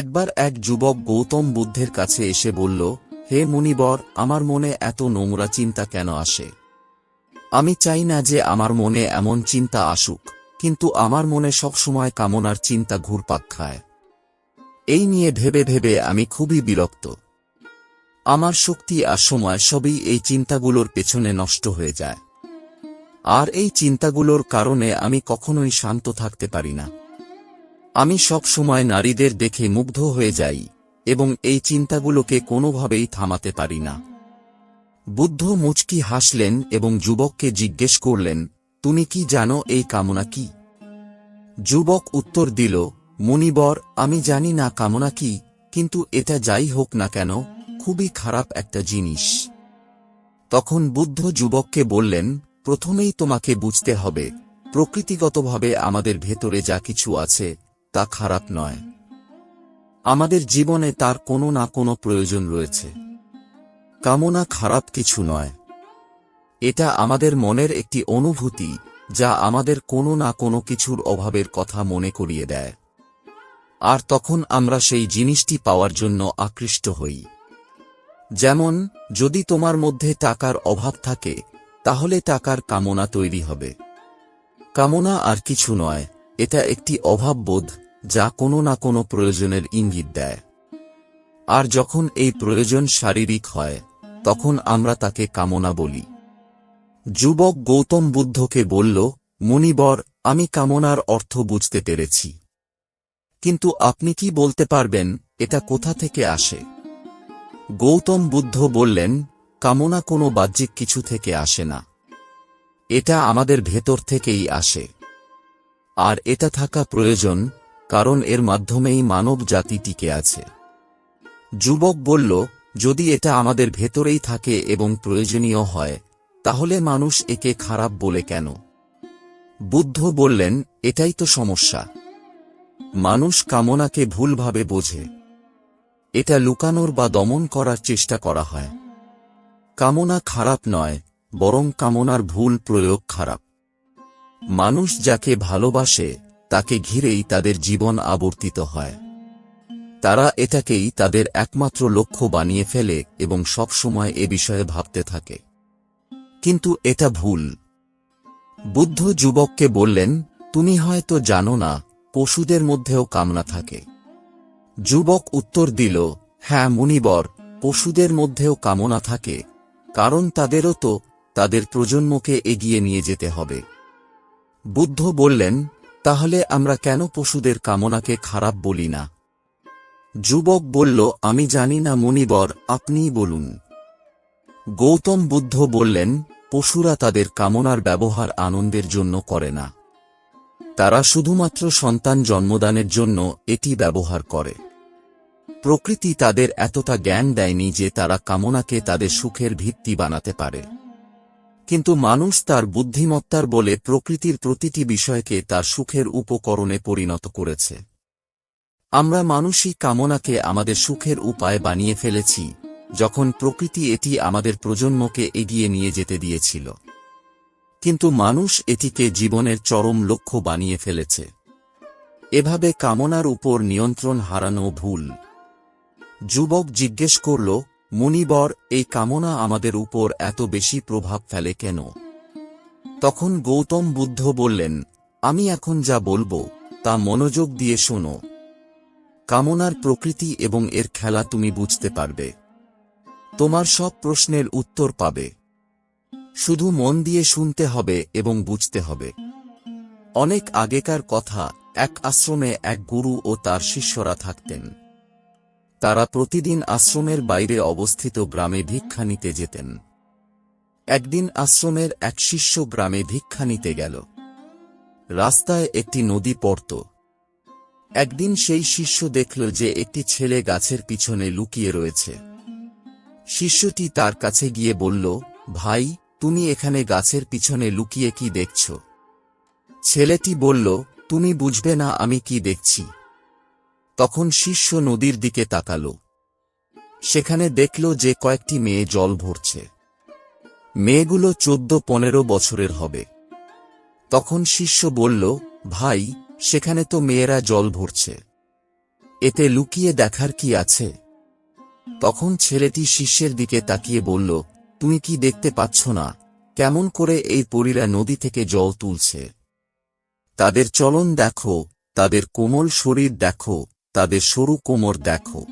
একবার এক যুবক গৌতম বুদ্ধের কাছে এসে বলল, হে মুনিবর, আমার মনে এত নোংরা চিন্তা কেন আসে? আমি চাই না যে আমার মনে এমন চিন্তা আসুক, কিন্তু আমার মনে সবসময় কামনার চিন্তা ঘুরপাক খায়। এই নিয়ে ভেবে ভেবে আমি খুবই বিরক্ত। আমার শক্তি আর সময় সবই এই চিন্তাগুলোর পেছনে নষ্ট হয়ে যায়। আর এই চিন্তাগুলোর কারণে আমি কখনোই শান্ত থাকতে পারি না। আমি সব সময় নারীদের দেখে মুগ্ধ হয়ে যাই, এবং এই চিন্তাগুলোকে কোনোভাবেই থামাতে পারি না। বুদ্ধ মুচকি হাসলেন এবং যুবককে জিজ্ঞেস করলেন, তুমি কি জানো এই কামনা কি? যুবক উত্তর দিল, মুনিবর, আমি জানি না কামনা কি, কিন্তু এটা যাই হোক না কেন, খুবই খারাপ একটা জিনিস। তখন বুদ্ধ যুবককে বললেন, প্রথমেই তোমাকে বুঝতে হবে, প্রকৃতিগতভাবে আমাদের ভেতরে যা কিছু আছে তা খারাপ নয়। আমাদের জীবনে তার কোনো না কোনো প্রয়োজন রয়েছে। কামনা খারাপ কিছু নয়। এটা আমাদের মনের একটি অনুভূতি, যা আমাদের কোনো না কোনো কিছুর অভাবের কথা মনে করিয়ে দেয়। আর তখন আমরা সেই জিনিসটি পাওয়ার জন্য আকৃষ্ট হই। যেমন, যদি তোমার মধ্যে টাকার অভাব থাকে, তাহলে টাকার কামনা তৈরি হবে। কামনা আর কিছু নয়, এটা একটি অভাববোধ যা কোনো না কোনো প্রয়োজনের ইঙ্গিত দেয়। আর যখন এই প্রয়োজন শারীরিক হয়, তখন আমরা তাকে কামনা বলি। যুবক গৌতম বুদ্ধকে বলল, মুনিবর, আমি কামনার অর্থ বুঝতে পেরেছি। কিন্তু আপনি কি বলতে পারবেন, এটা কোথা থেকে আসে? গৌতম বুদ্ধ বললেন, কামনা কোনো বাহ্যিক কিছু থেকে আসে না। এটা আমাদের ভেতর থেকেই আসে। আর এটা থাকা প্রয়োজন কারণ এর মাধ্যমেই মানব জাতি টিকে আছে। যুবক বলল, যদি এটা আমাদের ভেতরেই থাকে এবং প্রয়োজনীয় হয়, তাহলে মানুষ একে খারাপ বলে কেন? বুদ্ধ বললেন, এটাই তো সমস্যা। মানুষ কামনাকে ভুলভাবে বোঝে। এটা লুকানোর বা দমন করার চেষ্টা করা হয়। কামনা খারাপ নয়, বরং কামনার ভুল প্রয়োগ খারাপ। মানুষ যাকে ভালোবাসে তাকে ঘিরেই তাদের জীবন আবর্তিত হয়। তারা এটাকেই তাদের একমাত্র লক্ষ্য বানিয়ে ফেলে এবং সব সময় এ বিষয়ে ভাবতে থাকে। কিন্তু এটা ভুল। বুদ্ধ যুবককে বললেন, তুমি হয়তো জানো না, পশুদের মধ্যেও কামনা থাকে। যুবক উত্তর দিল হ্যাঁ মুনিবর, পশুদের মধ্যেও কামনা থাকে, কারণ তাদেরও তো, তাদের প্রজন্মকে এগিয়ে নিয়ে যেতে হবে। বুদ্ধ বললেন তাহলে আমরা কেন পশুদের কামনাকে খারাপ বলি না? যুবক বলল, আমি জানি না মুনিবর আপনিই বলুন। গৌতম বুদ্ধ বললেন, পশুরা তাদের কামনার ব্যবহার আনন্দের জন্য করে না। তারা শুধুমাত্র সন্তান জন্মদানের জন্য এটি ব্যবহার করে। প্রকৃতি তাদের এতটা জ্ঞান দেয়নি যে তারা কামনাকে তাদের সুখের ভিত্তি বানাতে পারে। কিন্তু মানুষ তার বুদ্ধিমত্তার বলে প্রকৃতির প্রতিটি বিষয়কে তার সুখের উপকরণে পরিণত করেছে। আমরা মানুষই কামনাকে আমাদের সুখের উপায় বানিয়ে ফেলেছি, যখন প্রকৃতি এটি আমাদের প্রজন্মকে এগিয়ে নিয়ে যেতে দিয়েছিল। কিন্তু মানুষ এটিকে জীবনের চরম লক্ষ্য বানিয়ে ফেলেছে। এভাবে কামনার উপর নিয়ন্ত্রণ হারানো ভুল। যুবক জিজ্ঞেস করল মুনিবর, এই কামনা আমাদের উপর এত বেশি প্রভাব ফেলে কেন? তখন গৌতম বুদ্ধ বললেন, আমি এখন যা বলব, তা মনোযোগ দিয়ে শোনো। কামনার প্রকৃতি এবং এর খেলা তুমি বুঝতে পারবে। তোমার সব প্রশ্নের উত্তর পাবে। শুধু মন দিয়ে শুনতে হবে এবং বুঝতে হবে। অনেক আগেকার কথা, এক আশ্রমে এক গুরু ও তার শিষ্যরা থাকতেন। তারা প্রতিদিন আশ্রমের বাইরে অবস্থিত গ্রামে ভিক্ষা নিতে যেতেন। একদিন আশ্রমের এক শিষ্য গ্রামে ভিক্ষা নিতে গেল। রাস্তায় একটি নদী পড়ত। একদিন সেই শিষ্য দেখল যে একটি ছেলে গাছের পিছনে লুকিয়ে রয়েছে। শিষ্যটি তার কাছে গিয়ে বলল, ভাই, তুমি এখানে গাছের পিছনে লুকিয়ে কি দেখছ? ছেলেটি বলল, তুমি বুঝবে না আমি কি দেখছি। তখন শিষ্য নদীর দিকে তাকাল। সেখানে দেখল যে কয়েকটি মেয়ে জল ভরছে। মেয়েগুলো চোদ্দ পনেরো বছরের হবে। তখন শিষ্য বলল, ভাই, সেখানে তো মেয়েরা জল ভরছে। এতে লুকিয়ে দেখার কি আছে? তখন ছেলেটি শিষ্যের দিকে তাকিয়ে বলল, তুমি কি দেখতে পাচ্ছ না? কেমন করে এই পরীরা নদী থেকে জল তুলছে? তাদের চলন দেখো, তাদের কোমল শরীর দেখো তাদের সরু কোমর দেখো।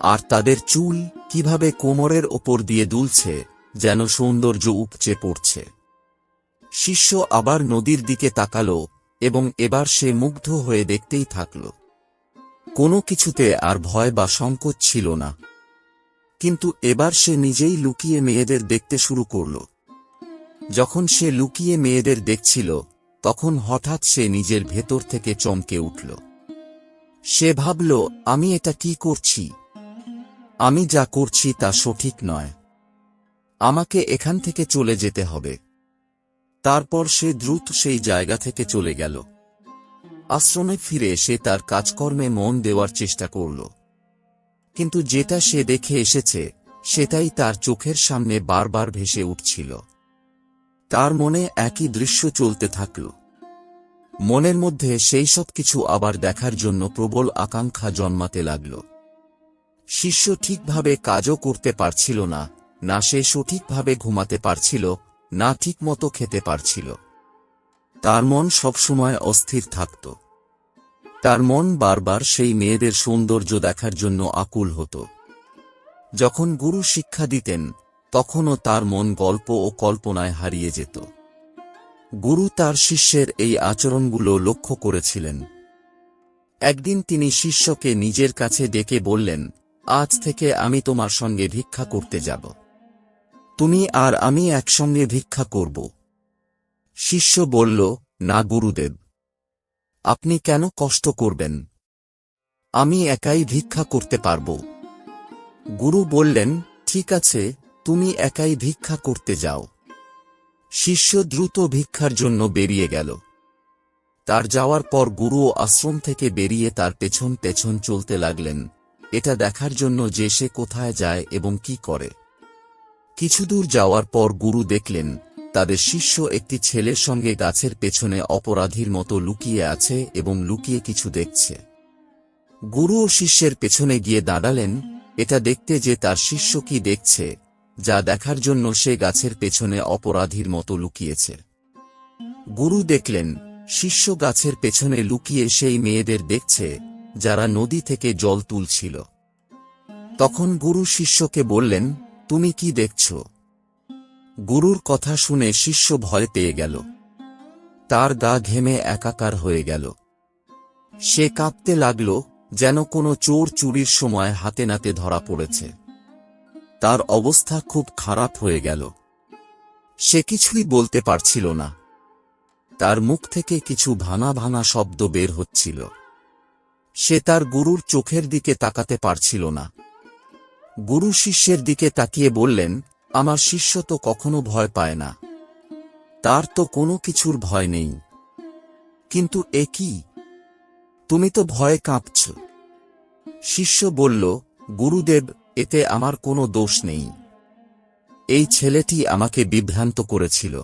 আর তাদের চুল কীভাবে কোমরের ওপর দিয়ে দুলছে, যেন সৌন্দর্য উপচে পড়ছে। শিষ্য আবার নদীর দিকে তাকালো এবং এবার সে মুগ্ধ হয়ে দেখতেই থাকল। কোনো কিছুতে আর ভয় বা সংকোচ ছিল না। কিন্তু এবার সে নিজেই লুকিয়ে মেয়েদের দেখতে শুরু করল। যখন সে লুকিয়ে মেয়েদের দেখছিল, তখন হঠাৎ সে নিজের ভেতর থেকে চমকে উঠল। সে ভাবল, আমি এটা কি করছি? আমি যা করছি তা সঠিক নয়। আমাকে এখান থেকে চলে যেতে হবে। তারপর সে দ্রুত সেই জায়গা থেকে চলে গেল। আশ্রমে ফিরে সে তার কাজকর্মে মন দেওয়ার চেষ্টা করল। কিন্তু যেটা সে দেখে এসেছে, সেটাই তার চোখের সামনে বারবার ভেসে উঠছিল। তার মনে একই দৃশ্য চলতে থাকল। মনের মধ্যে সেই সব কিছু আবার দেখার জন্য প্রবল আকাঙ্ক্ষা জন্মাতে লাগল। শিষ্য ঠিকভাবে কাজও করতে পারছিল না না সে সঠিকভাবে ঘুমাতে পারছিল, না ঠিকমতো খেতে পারছিল। তার মন সবসময় অস্থির থাকত। তার মন বারবার সেই মেয়েদের সৌন্দর্য দেখার জন্য আকুল হতো। যখন গুরু শিক্ষা দিতেন, তখনও তার মন গল্প ও কল্পনায় হারিয়ে যেত। গুরু তার শিষ্যের এই আচরণগুলো লক্ষ্য করেছিলেন। একদিন তিনি শিষ্যকে নিজের কাছে ডেকে বললেন, আজ থেকে আমি তোমার সঙ্গে ভিক্ষা করতে যাব। তুমি আর আমি একসঙ্গে ভিক্ষা করব। শিষ্য বলল, না গুরুদেব, আপনি কেন কষ্ট করবেন? আমি একাই ভিক্ষা করতে পারব। গুরু বললেন, ঠিক আছে, তুমি একাই ভিক্ষা করতে যাও। শিষ্য দ্রুত ভিক্ষার জন্য বেরিয়ে গেল। তার যাওয়ার পর গুরুও আশ্রম থেকে বেরিয়ে তার পেছন পেছন চলতে লাগলেন। এটা দেখার জন্য যে সে কোথায় যায় এবং কি করে। কিছুদূর যাওয়ার পর গুরু দেখলেন, তাদের শিষ্য একটি ছেলের সঙ্গে গাছের পেছনে অপরাধীর মতো লুকিয়ে আছে এবং লুকিয়ে কিছু দেখছে। গুরু ও শিষ্যের পেছনে গিয়ে দাঁড়ালেন, এটা দেখতে যে তার শিষ্য কি দেখছে। যা দেখার জন্য সে গাছের পেছনে অপরাধীর মতো লুকিয়েছে। গুরু দেখলেন, শিষ্য গাছের পেছনে লুকিয়ে সেই মেয়েদের দেখছে, যারা নদী থেকে জল তুলছিল। তখন গুরু শিষ্যকে বললেন, তুমি কি দেখছ? গুরুর কথা শুনে শিষ্য ভয় পেয়ে গেল। তার গা ঘেমে একাকার হয়ে গেল। সে কাঁপতে লাগল, যেন কোনো চোর চুরির সময় হাতে নাতে ধরা পড়েছে। তার অবস্থা খুব খারাপ হয়ে গেল। সে কিছুই বলতে পারছিল না। তার মুখ থেকে কিছু ভানা ভানা শব্দ বের হচ্ছিল। সে তার গুরুর চোখের দিকে তাকাতে পারছিল না। গুরু শিষ্যের দিকে তাকিয়ে বললেন, আমার শিষ্য তো কখনো ভয় পায় না। তার তো কোনো কিছুর ভয় নেই। কিন্তু এ কি? তুমি তো ভয়ে কাঁপছ। শিষ্য বলল, গুরুদেব এতে আমার কোনো দোষ নেই। এই ছেলেটি আমাকে বিভ্রান্ত করেছিল।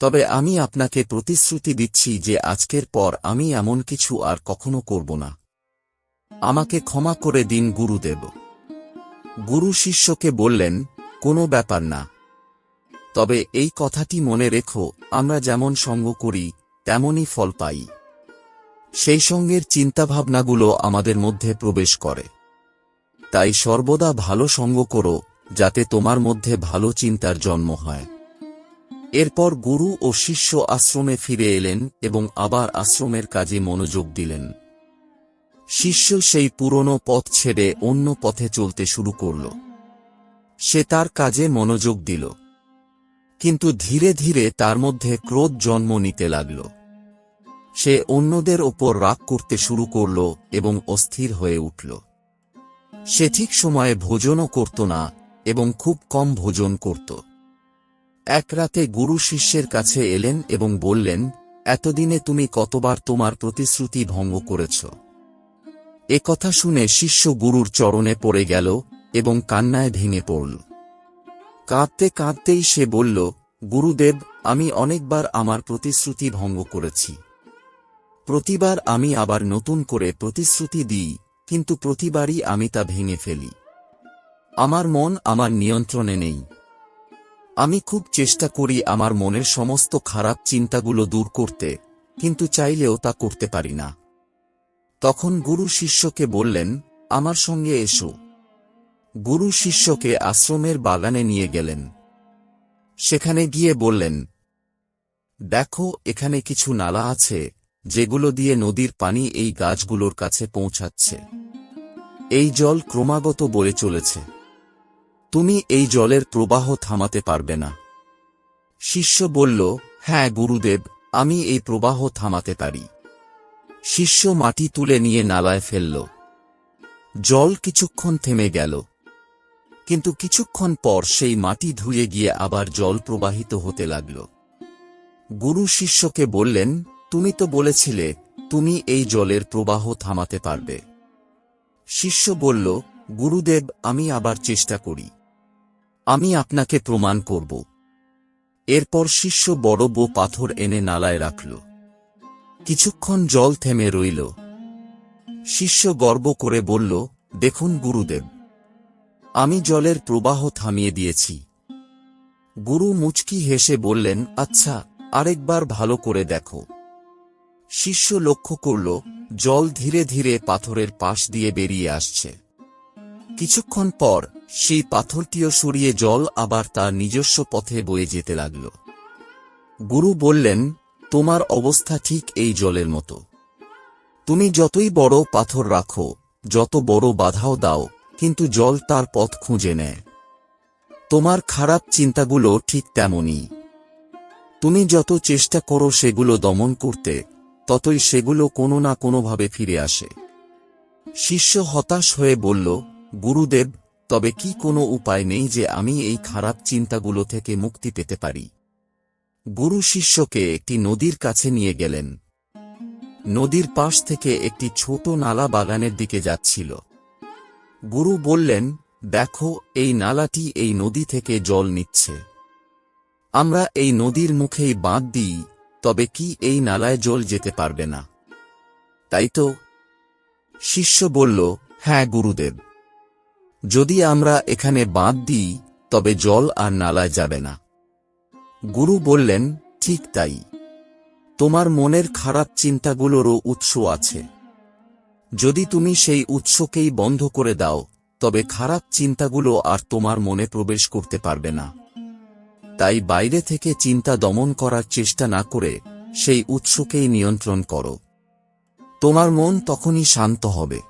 তবে আমি আপনাকে প্রতিশ্রুতি দিচ্ছি যে আজকের পর আমি এমন কিছু আর কখনো করব না। আমাকে ক্ষমা করে দিন গুরুদেব। গুরু শিষ্যকে বললেন, কোনো ব্যাপার না। তবে এই কথাটি মনে রেখো, আমরা যেমন সঙ্গ করি তেমনই ফল পাই। সেই সঙ্গের চিন্তাভাবনাগুলো আমাদের মধ্যে প্রবেশ করে। তাই সর্বদা ভালো সঙ্গ করো, যাতে তোমার মধ্যে ভালো চিন্তার জন্ম হয়। এরপর গুরু ও শিষ্য আশ্রমে ফিরে এলেন এবং আবার আশ্রমের কাজে মনোযোগ দিলেন। শিষ্য সেই পুরনো পথ ছেড়ে অন্য পথে চলতে শুরু করল। সে তার কাজে মনোযোগ দিল। কিন্তু ধীরে ধীরে তার মধ্যে ক্রোধ জন্ম নিতে লাগল। সে অন্যদের ওপর রাগ করতে শুরু করল এবং অস্থির হয়ে উঠল। সে ঠিক সময়ে ভোজনও করত না, এবং খুব কম ভোজন করত। এক রাতে গুরু শিষ্যের কাছে এলেন এবং বললেন, এতদিনে তুমি কতবার তোমার প্রতিশ্রুতি ভঙ্গ করেছ? এ কথা শুনে শিষ্য গুরুর চরণে পড়ে গেল এবং কান্নায় ভেঙে পড়ল। কাঁদতে কাঁদতেই সে বলল, গুরুদেব, আমি অনেকবার আমার প্রতিশ্রুতি ভঙ্গ করেছি। প্রতিবার আমি আবার নতুন করে প্রতিশ্রুতি দিই কিন্তু প্রতিবারই আমি তা ভেঙে ফেলি। আমার মন আমার নিয়ন্ত্রণে নেই। আমি খুব চেষ্টা করি আমার মনের সমস্ত খারাপ চিন্তাগুলো দূর করতে, কিন্তু চাইলেও তা করতে পারি না। তখন গুরু শিষ্যকে বললেন, আমার সঙ্গে এসো। গুরু শিষ্যকে আশ্রমের বাগানে নিয়ে গেলেন। সেখানে গিয়ে বললেন, দেখো, এখানে কিছু নালা আছে। যেগুলো দিয়ে নদীর পানি এই গাছগুলোর কাছে পৌঁছাচ্ছে। এই জল ক্রমাগত বয়ে চলেছে। তুমি এই জলের প্রবাহ থামাতে পারবে না। শিষ্য বলল হ্যাঁ গুরুদেব, আমি এই প্রবাহ থামাতে পারি। শিষ্য মাটি তুলে নিয়ে নালায় ফেলল। জল কিছুক্ষণ থেমে গেল। কিন্তু কিছুক্ষণ পর সেই মাটি ধুয়ে গিয়ে আবার জল প্রবাহিত হতে লাগল। গুরু শিষ্যকে বললেন তুমি তো বলেছিলে, তুমি এই জলের প্রবাহ থামাতে পারবে। শিষ্য বলল, গুরুদেব, আমি আবার চেষ্টা করি। আমি আপনাকে প্রমাণ করব। এরপর শিষ্য বড় বো পাথর এনে নালায় রাখল। কিছুক্ষণ জল থেমে রইল। শিষ্য গর্ব করে বলল, দেখুন গুরুদেব, আমি জলের প্রবাহ থামিয়ে দিয়েছি। গুরু মুচকি হেসে বললেন আচ্ছা আরেকবার ভালো করে দেখো। শিষ্য লক্ষ্য করল, জল ধীরে ধীরে পাথরের পাশ দিয়ে বেরিয়ে আসছে। কিছুক্ষণ পর, সেই পাথরটিও সরিয়ে জল আবার তার নিজস্ব পথে বয়ে যেতে লাগল। গুরু বললেন, তোমার অবস্থা ঠিক এই জলের মতো। তুমি যতই বড় পাথর রাখো, যত বড় বাধাও দাও, কিন্তু জল তার পথ খুঁজে নেয়। তোমার খারাপ চিন্তাগুলো ঠিক তেমনই। তুমি যত চেষ্টা করো সেগুলো দমন করতে ততই সেগুলো কোনো না কোনোভাবে ফিরে আসে। শিষ্য হতাশ হয়ে বলল, গুরুদেব, তবে কি কোনো উপায় নেই যে আমি এই খারাপ চিন্তাগুলো থেকে মুক্তি পেতে পারি? গুরু শিষ্যকে একটি নদীর কাছে নিয়ে গেলেন। নদীর পাশ থেকে একটি ছোট নালা বাগানের দিকে যাচ্ছিল। গুরু বললেন, দেখো, এই নালাটি এই নদী থেকে জল নিচ্ছে। আমরা এই নদীর মুখেই বাঁধ দিই তবে কি এই নালায় জল যেতে পারবে না? তাই তো শিষ্য বলল হ্যাঁ গুরুদেব। যদি আমরা এখানে বাঁধ দিই, তবে জল আর নালায় যাবে না। গুরু বললেন, ঠিক তাই। তোমার মনের খারাপ চিন্তাগুলোরও উৎস আছে। যদি তুমি সেই উৎসকেই বন্ধ করে দাও, তবে খারাপ চিন্তাগুলো আর তোমার মনে প্রবেশ করতে পারবে না। তাই বাইরে থেকে চিন্তা দমন করার চেষ্টা না করে সেই উৎসকেই নিয়ন্ত্রণ করো। তোমার মন তখনই শান্ত হবে।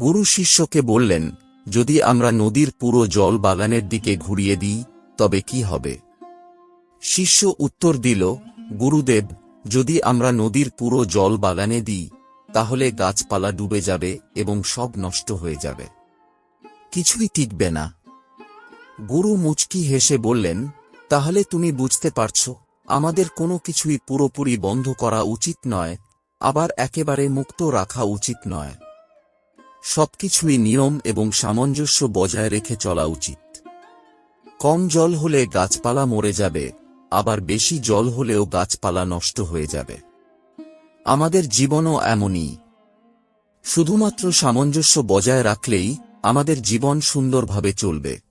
গুরু শিষ্যকে বললেন, যদি আমরা নদীর পুরো জল বাগানের দিকে ঘুরিয়ে দিই, তবে কি হবে? শিষ্য উত্তর দিল, গুরুদেব, যদি আমরা নদীর পুরো জল বাগানে দিই, তাহলে গাছপালা ডুবে যাবে এবং সব নষ্ট হয়ে যাবে। কিছুই টিকবে না। গুরু মুচকি হেসে বললেন, তাহলে তুমি বুঝতে পারছ, আমাদের কোনো কিছুই পুরোপুরি বন্ধ করা উচিত নয়, আবার একেবারে মুক্ত রাখা উচিত নয়। সবকিছুই নিয়ম এবং সামঞ্জস্য বজায় রেখে চলা উচিত। কম জল হলে গাছপালা মরে যাবে, আবার বেশি জল হলেও গাছপালা নষ্ট হয়ে যাবে। আমাদের জীবনও এমনই। শুধুমাত্র সামঞ্জস্য বজায় রাখলেই আমাদের জীবন সুন্দরভাবে চলবে।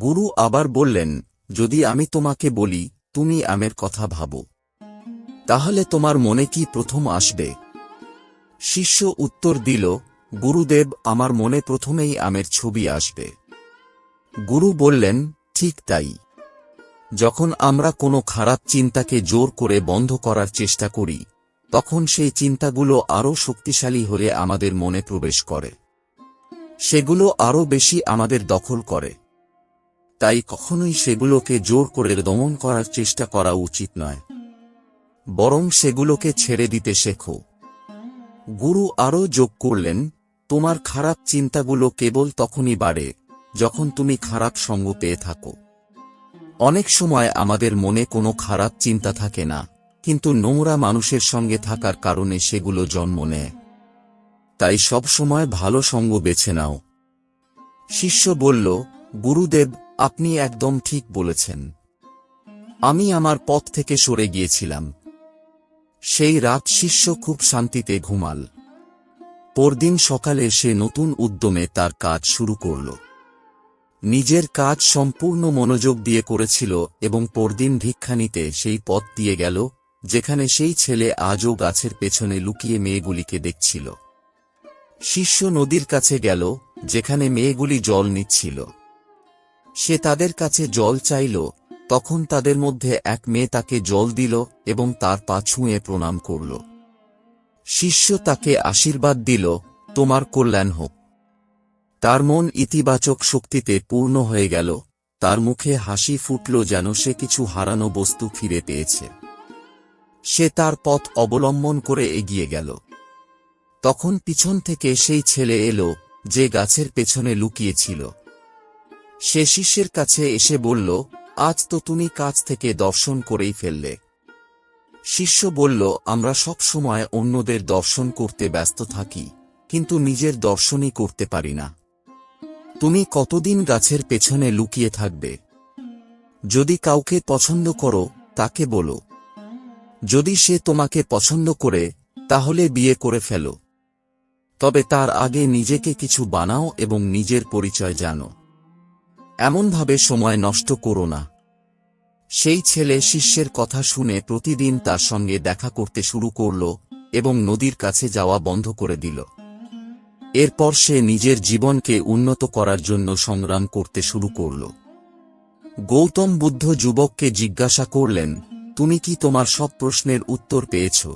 গুরু আবার বললেন, যদি আমি তোমাকে বলি, তুমি আমের কথা ভাবো। তাহলে তোমার মনে কি প্রথম আসবে? শিষ্য উত্তর দিল, গুরুদেব, আমার মনে প্রথমেই আমের ছবি আসবে। গুরু বললেন, ঠিক তাই। যখন আমরা কোনো খারাপ চিন্তাকে জোর করে বন্ধ করার চেষ্টা করি, তখন সেই চিন্তাগুলো আরও শক্তিশালী হয়ে আমাদের মনে প্রবেশ করে। সেগুলো আরও বেশি আমাদের দখল করে। তাই কখনোই সেগুলোকে জোর করে দমন করার চেষ্টা করা উচিত নয়। বরং সেগুলোকে ছেড়ে দিতে শেখো। গুরু আরও যোগ করলেন, তোমার খারাপ চিন্তাগুলো কেবল তখনই বাড়ে, যখন তুমি খারাপ সঙ্গ পেয়ে থাকো। অনেক সময় আমাদের মনে কোনো খারাপ চিন্তা থাকে না, কিন্তু নোংরা মানুষের সঙ্গে থাকার কারণে সেগুলো জন্ম নেয়। তাই সব সময় ভালো সঙ্গ বেছে নাও। শিষ্য বলল, গুরুদেব আপনি একদম ঠিক বলেছেন। আমি আমার পথ থেকে সরে গিয়েছিলাম। সেই রাত শিষ্য খুব শান্তিতে ঘুমাল। পরদিন সকালে সে নতুন উদ্যমে তার কাজ শুরু করল। নিজের কাজ সম্পূর্ণ মনোযোগ দিয়ে করেছিল এবং পরদিন ভিক্ষা নিতে সেই পথ দিয়ে গেল, যেখানে সেই ছেলে আজও গাছের পেছনে লুকিয়ে মেয়েগুলিকে দেখছিল। শিষ্য নদীর কাছে গেল, যেখানে মেয়েগুলি জল নিচ্ছিল। সে তাদের কাছে জল চাইল, তখন তাদের মধ্যে এক মেয়ে তাকে জল দিল এবং তার পা ছুঁয়ে প্রণাম করল। শিষ্য তাকে আশীর্বাদ দিল, তোমার কল্যাণ হোক। তার মন ইতিবাচক শক্তিতে পূর্ণ হয়ে গেল, তার মুখে হাসি ফুটল যেন সে কিছু হারানো বস্তু ফিরে পেয়েছে। সে তার পথ অবলম্বন করে এগিয়ে গেল। তখন পিছন থেকে সেই ছেলে এলো, যে গাছের পেছনে লুকিয়েছিল। সে শিষ্যের কাছে এসে বলল, আজ তো তুমি কাছ থেকে দর্শন করেই ফেললে। শিষ্য বলল, আমরা সব সময় অন্যদের দর্শন করতে ব্যস্ত থাকি, কিন্তু নিজের দর্শনই করতে পারি না। তুমি কতদিন গাছের পেছনে লুকিয়ে থাকবে? যদি কাউকে পছন্দ করো, তাকে বলো। যদি সে তোমাকে পছন্দ করে, তাহলে বিয়ে করে ফেলো। তবে তার আগে নিজেকে কিছু বানাও এবং নিজের পরিচয় জানো। এমনভাবে সময় নষ্ট করো না। সেই ছেলে শিষ্যের কথা শুনে প্রতিদিন তার সঙ্গে দেখা করতে শুরু করল এবং নদীর কাছে যাওয়া বন্ধ করে দিল। এরপর সে নিজের জীবনকে উন্নত করার জন্য সংগ্রাম করতে শুরু করল। গৌতম বুদ্ধ যুবককে জিজ্ঞাসা করলেন, তুমি কি তোমার সব প্রশ্নের উত্তর পেয়েছ?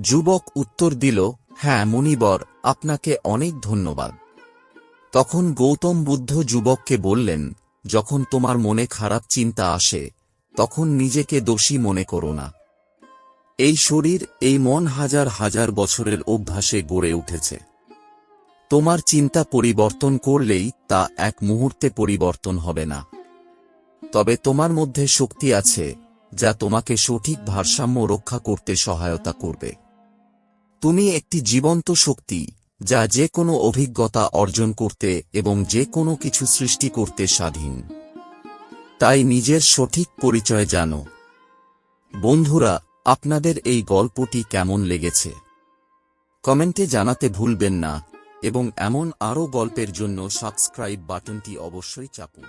যুবক উত্তর দিল হ্যাঁ মনিবর আপনাকে অনেক ধন্যবাদ। তখন গৌতম বুদ্ধ যুবককে বললেন, যখন তোমার মনে খারাপ চিন্তা আসে, তখন নিজেকে দোষী মনে করো না। এই শরীর এই মন হাজার হাজার বছরের অভ্যাসে গড়ে উঠেছে। তোমার চিন্তা পরিবর্তন করলেই তা এক মুহূর্তে পরিবর্তন হবে না। তবে তোমার মধ্যে শক্তি আছে, যা তোমাকে সঠিক ভারসাম্য রক্ষা করতে সহায়তা করবে। তুমি একটি জীবন্ত শক্তি যা যে কোনো অভিজ্ঞতা অর্জন করতে এবং যে কোনো কিছু সৃষ্টি করতে স্বাধীন। তাই নিজের সঠিক পরিচয় জানো। বন্ধুরা, আপনাদের এই গল্পটি কেমন লেগেছে? কমেন্টে জানাতে ভুলবেন না, এবং এমন আরও গল্পের জন্য সাবস্ক্রাইব বাটনটি অবশ্যই চাপুন।